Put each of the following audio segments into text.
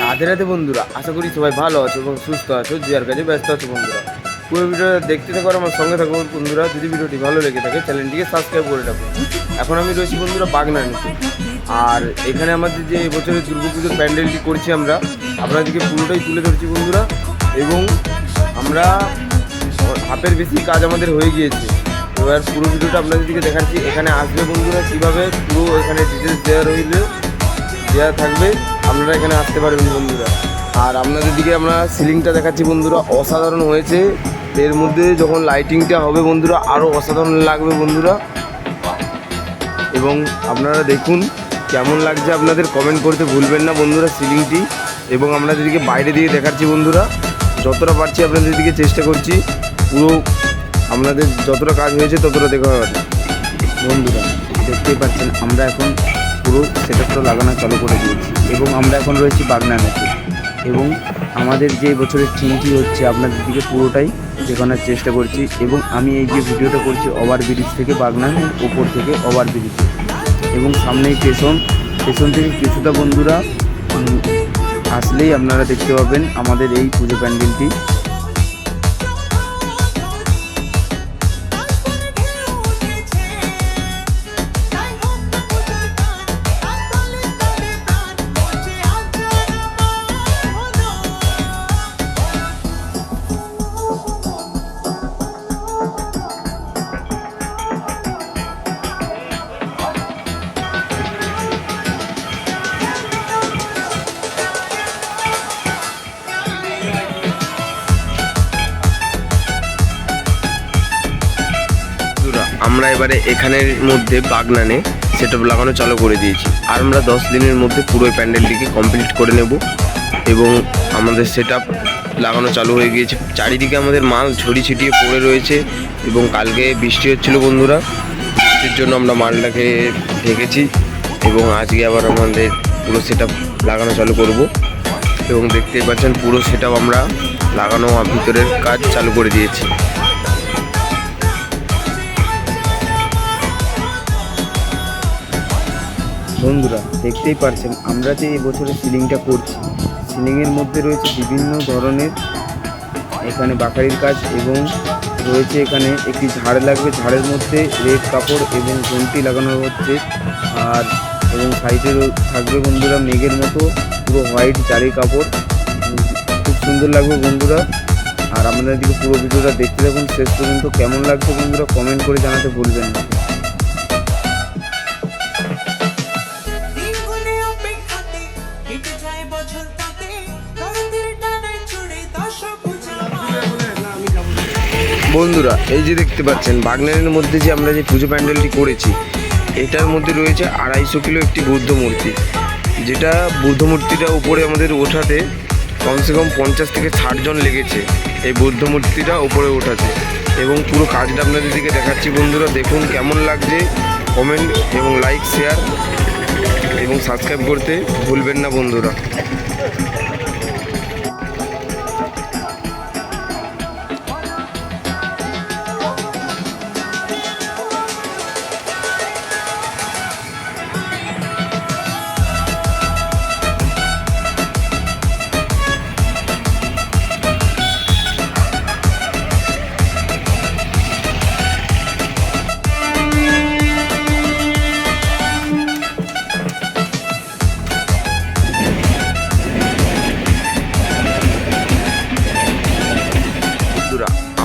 রাধে রাধে বন্ধুরা, আশা করি সবাই ভালো আছো এবং সুস্থ আছো যে যার কাছে ব্যস্ত আছো বন্ধুরা। পুরো ভিডিওটা দেখতে থাকো আর আমার সঙ্গে থাকো বন্ধুরা, যদি ভিডিওটি ভালো লেগে থাকে চ্যানেলটিকে সাবস্ক্রাইব করে রাখো। এখন আমি রয়েছি বন্ধুরা বাগনানিতে আর এখানে আমাদের যে এবছরের দুর্গাপুজোর প্যান্ডেলটি করছি আমরা, আপনাদেরকে পুরোটাই তুলে ধরছি বন্ধুরা। এবং আমরা হাফের বেশি কাজ আমাদের হয়ে গিয়েছে। এবার পুরো ভিডিওটা আপনাদেরকে দেখাচ্ছি, এখানে আসবে বন্ধুরা কীভাবে, পুরো এখানে ডিটেলস দেওয়া রইলে। দেওয়া থাকবে, আপনারা এখানে আসতে পারবেন বন্ধুরা। আর আপনাদের দিকে আমরা সিলিংটা দেখাচ্ছি বন্ধুরা, অসাধারণ হয়েছে। এর মধ্যে যখন লাইটিংটা হবে বন্ধুরা আরও অসাধারণ লাগবে বন্ধুরা। এবং আপনারা দেখুন কেমন লাগছে আপনাদের কমেন্ট করতে ভুলবেন না বন্ধুরা সিলিংটি। এবং আপনাদেরকে বাইরে দিয়ে দেখাচ্ছি বন্ধুরা, যতটা পারছি আপনাদের দিকে চেষ্টা করছি। পুরো আপনাদের যতটা কাজ হয়েছে ততটা দেখা হবে বন্ধুরা, দেখতেই পাচ্ছেন, আমরা এখন পুরো সেটআপটা লাগানো চালু করে দিয়েছি এবং আমরা এখন রয়েছি বাগনানাতে এবং আমাদের যে বছরের থিমটি হচ্ছে, আপনাদের দিকে পুরোটাই দেখানোর চেষ্টা করছি এবং আমি এই যে ভিডিওটা করছি, ওভার ব্রিজ থেকে বাগনানের ওপর থেকে ওভার ব্রিজে। এবং সামনেই স্টেশন স্টেশন থেকে কিছুটা বন্ধুরা আসলেই আপনারা দেখতে পাবেন আমাদের এই পুজো প্যান্ডেলটি। আমরা এবারে এখানের মধ্যে বাগনানে সেট লাগানো চালু করে দিয়েছি। আর আমরা দশ দিনের মধ্যে পুরো প্যান্ডেলটিকে কমপ্লিট করে নেব এবং আমাদের সেট লাগানো চালু হয়ে গিয়েছে। চারিদিকে আমাদের মাল ছড়ি ছিটিয়ে পড়ে রয়েছে এবং কালকে বৃষ্টি হচ্ছিল বন্ধুরা। বৃষ্টির জন্য আমরা মালটাকে ঢেকেছি এবং আজকে আবার আমাদের পুরো সেট লাগানো চালু করব। এবং দেখতেই পাচ্ছেন পুরো সেট আমরা লাগানো ভিতরের কাজ চালু করে দিয়েছি। বন্ধুরা, দেখতেই পারছেন, আমরা যে এবছরে সিলিংটা করছি, সিলিংয়ের মধ্যে রয়েছে বিভিন্ন ধরনের এখানে বাকারির কাজ এবং রয়েছে এখানে একটি ঝাড় লাগবে, ঝাড়ের মধ্যে রেড কাপড় এবং ঘন্টি লাগানো হচ্ছে, আর এবং সাইডে থাকবে বন্ধুরা মেঘের মতো পুরো হোয়াইট জারি কাপড়, খুব সুন্দর লাগবে বন্ধুরা, আর আপনাদের দিকে পুরো ভিডিওটা দেখতে থাকুন, শেষ পর্যন্ত কেমন লাগছে বন্ধুরা কমেন্ট করে জানাতে ভুলবেন না। বন্ধুরা, এই যে দেখতে পাচ্ছেন, বাগনানের মধ্যে যে আমরা যে পুজো প্যান্ডেলটি করেছি, এটার মধ্যে রয়েছে আড়াইশো কিলো একটি বুদ্ধ মূর্তি, যেটা বুদ্ধ মূর্তিটা উপরে আমাদের ওঠাতে কমসে কম পঞ্চাশ থেকে ষাট জন লেগেছে, এই বুদ্ধ মূর্তিটা উপরে ওঠাতে। এবং পুরো কাজটা আপনাদের দিকে দেখাচ্ছি বন্ধুরা, দেখুন কেমন লাগছে, কমেন্ট এবং লাইক, শেয়ার এবং সাবস্ক্রাইব করতে ভুলবেন না বন্ধুরা।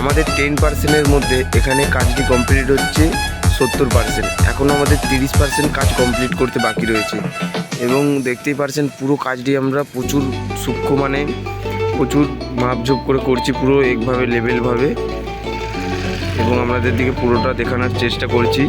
আমাদের টেন পার্সেন্টের মধ্যে এখানে কাজটি কমপ্লিট হচ্ছে সত্তর পার্সেন্ট এখনও আমাদের তিরিশ পার্সেন্ট কাজ কমপ্লিট করতে বাকি রয়েছে। এবং দেখতেই পারছেন পুরো কাজটি আমরা প্রচুর সূক্ষ্ম মানে প্রচুর মাপঝোপ করে করছি পুরো একভাবে লেভেলভাবে এবং আমাদের দিকে পুরোটা দেখানোর চেষ্টা করছি।